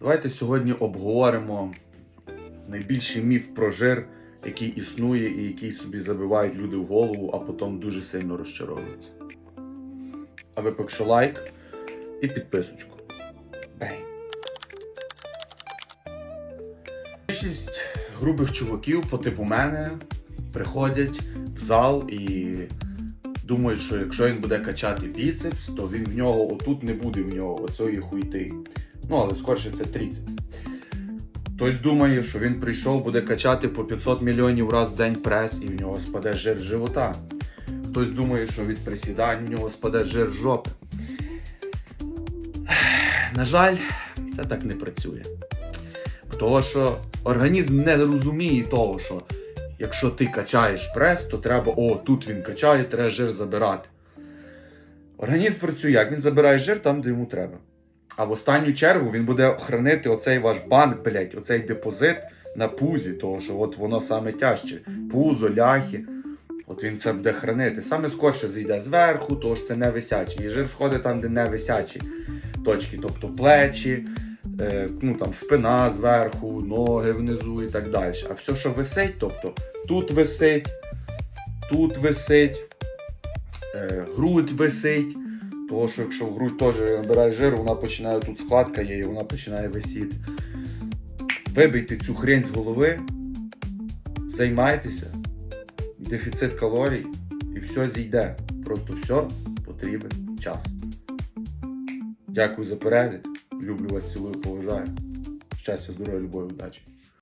Давайте сьогодні обговоримо найбільший міф про жир, який існує і який собі забивають люди в голову, а потім дуже сильно розчаровуються. А ви поки що лайк і підписочку. Бей. Більшість грубих чуваків по типу мене приходять в зал і думають, що якщо він буде качати біцепс, то він в нього отут не буде в нього оцієї хуйти. Ну, але скорше це тріцепс. Хтось думає, що він прийшов, буде качати по 500 мільйонів раз в день прес і в нього спаде жир живота. Хтось думає, що від присідань в нього спаде жир жопи. На жаль, це так не працює. Того, що організм не розуміє того, що якщо ти качаєш прес, то треба, о, тут він качає, треба жир забирати. Організм працює як? Він забирає жир там, де йому треба. А в останню чергу він буде хранити оцей ваш банк, блядь, оцей депозит на пузі, того що от воно саме тяжче. Пузо, ляхи. От він це буде хранити. Саме скорше зійде зверху, того ж це не висячий. І жир сходить там, де не висячі точки, тобто плечі, е, ну там спина зверху, ноги внизу і так далі. А все, що висить, тобто тут висить, тут висить, е, грудь висить. Того, що якщо в грудь теж набирає жиру, вона починає тут складка є і вона починає висіти. Вибийте цю хрень з голови, займайтеся, дефіцит калорій і все зійде. Просто все потрібен час. Дякую за перегляд. Люблю вас, цілую, поважаю. Щастя, здоров'я, любові, удачі.